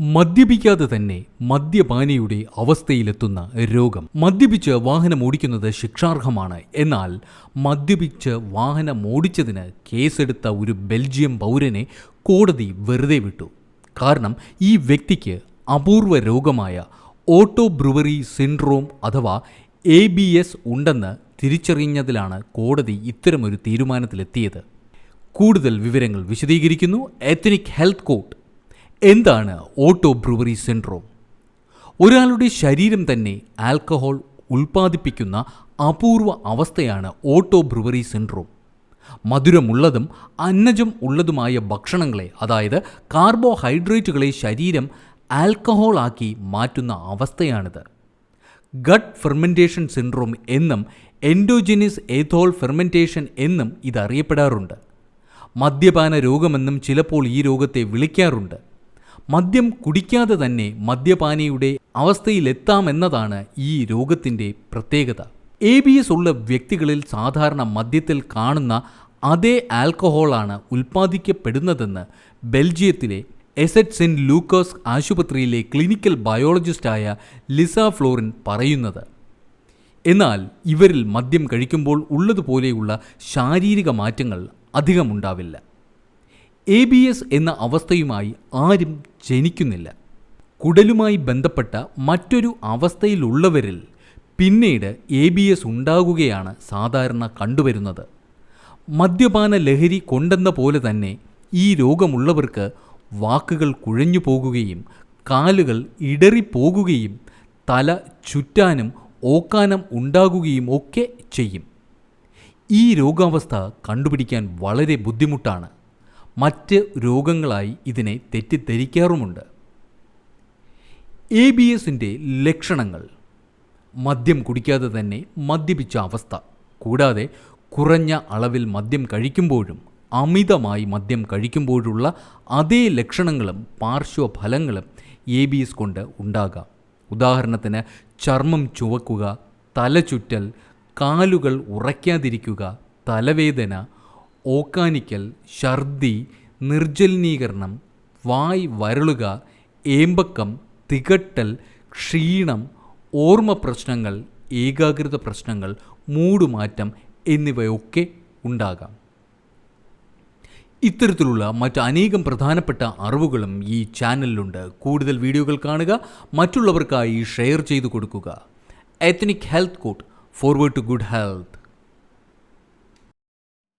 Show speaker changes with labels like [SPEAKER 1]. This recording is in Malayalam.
[SPEAKER 1] മദ്യപിക്കാതെ തന്നെ മദ്യപാനിയുടെ അവസ്ഥയിലെത്തുന്ന രോഗം. മദ്യപിച്ച് വാഹനം ഓടിക്കുന്നത് ശിക്ഷാർഹമാണ്. എന്നാൽ മദ്യപിച്ച് വാഹനം ഓടിച്ചതിന് കേസെടുത്ത ഒരു ബെൽജിയം പൗരനെ കോടതി വെറുതെ വിട്ടു. കാരണം ഈ വ്യക്തിക്ക് അപൂർവ രോഗമായ ഓട്ടോ ബ്രുവറി സിൻഡ്രോം അഥവാ എ ബി എസ് ഉണ്ടെന്ന് തിരിച്ചറിഞ്ഞതിലാണ് കോടതി ഇത്തരമൊരു തീരുമാനത്തിലെത്തിയത്. കൂടുതൽ വിവരങ്ങൾ വിശദീകരിക്കുന്നു. എത്നിക് ഹെൽത്ത് കോട്ട് എന്താണ് ഓട്ടോ ബ്രൂവറി സിൻഡ്രോം? ഒരാളുടെ ശരീരം തന്നെ ആൽക്കഹോൾ ഉൽപ്പാദിപ്പിക്കുന്ന അപൂർവ അവസ്ഥയാണ് ഓട്ടോ ബ്രൂവറി സിൻഡ്രോം. മധുരമുള്ളതും അന്നജം ഉള്ളതുമായ ഭക്ഷണങ്ങളെ അതായത് കാർബോഹൈഡ്രേറ്റുകളെ ശരീരം ആൽക്കഹോളാക്കി മാറ്റുന്ന അവസ്ഥയാണിത്. ഗട്ട് ഫെർമെന്റേഷൻ സിൻഡ്രോം എന്നും എൻഡോജിനിസ് എഥോൾ ഫെർമെന്റേഷൻ എന്നും ഇതറിയപ്പെടാറുണ്ട്. മദ്യപാന രോഗമെന്നും ചിലപ്പോൾ ഈ രോഗത്തെ വിളിക്കാറുണ്ട്. മദ്യം കുടിക്കാതെ തന്നെ മദ്യപാനിയുടെ അവസ്ഥയിലെത്താമെന്നതാണ് ഈ രോഗത്തിന്റെ പ്രത്യേകത. എ ബി എസ് ഉള്ള വ്യക്തികളിൽ സാധാരണ മദ്യത്തിൽ കാണുന്ന അതേ ആൽക്കഹോളാണ് ഉൽപ്പാദിക്കപ്പെടുന്നതെന്ന് ബെൽജിയത്തിലെ എസെറ്റ് സെന്റ് ലൂക്കോസ് ആശുപത്രിയിലെ ക്ലിനിക്കൽ ബയോളജിസ്റ്റായ ലിസ ഫ്ലോറിൻ പറയുന്നത്. എന്നാൽ ഇവരിൽ മദ്യം കഴിക്കുമ്പോൾ ഉള്ളതുപോലെയുള്ള ശാരീരിക മാറ്റങ്ങൾ അധികമുണ്ടാവില്ല. എ ബി എസ് എന്ന അവസ്ഥയുമായി ആരും ജനിക്കുന്നില്ല. കുടലുമായി ബന്ധപ്പെട്ട മറ്റൊരു അവസ്ഥയിലുള്ളവരിൽ പിന്നീട് എ ബി എസ് ഉണ്ടാകുകയാണ് സാധാരണ കണ്ടുവരുന്നത്. മദ്യപാന ലഹരി കൊണ്ടെന്ന പോലെ തന്നെ ഈ രോഗമുള്ളവർക്ക് വാക്കുകൾ കുഴഞ്ഞു പോകുകയും കാലുകൾ ഇടറിപ്പോകുകയും തല ചുറ്റാനും ഓക്കാനം ഉണ്ടാകുകയും ഒക്കെ ചെയ്യും. ഈ രോഗാവസ്ഥ കണ്ടുപിടിക്കാൻ വളരെ ബുദ്ധിമുട്ടാണ്. മറ്റ് രോഗങ്ങളായി ഇതിനെ തെറ്റിദ്ധരിക്കാറുമുണ്ട്. എ ബി എസിന്റെ ലക്ഷണങ്ങൾ മദ്യം കുടിക്കാതെ തന്നെ മദ്യപിച്ച അവസ്ഥ കൂടാതെ കുറഞ്ഞ അളവിൽ മദ്യം കഴിക്കുമ്പോഴും അമിതമായി മദ്യം കഴിക്കുമ്പോഴുള്ള അതേ ലക്ഷണങ്ങളും പാർശ്വഫലങ്ങളും എ ബി എസ് കൊണ്ട് ഉണ്ടാകാം. ഉദാഹരണത്തിന് ചർമ്മം ചുവക്കുക തലചുറ്റൽ കാലുകൾ ഉറയ്ക്കാതിരിക്കുക തലവേദന ഓക്കാനിക്കൽ ഛർദി നിർജലീകരണം വായ് വരളുക ഏമ്പക്കം തികട്ടൽ ക്ഷീണം ഓർമ്മ പ്രശ്നങ്ങൾ ഏകാഗ്രത പ്രശ്നങ്ങൾ മൂടുമാറ്റം എന്നിവയൊക്കെ ഉണ്ടാകാം. ഇത്തരത്തിലുള്ള മറ്റ് അനേകം പ്രധാനപ്പെട്ട അറിവുകളും ഈ ചാനലിലുണ്ട്. കൂടുതൽ വീഡിയോകൾ കാണുക മറ്റുള്ളവർക്കായി ഷെയർ ചെയ്തു കൊടുക്കുക. Ethnic health court forward to good health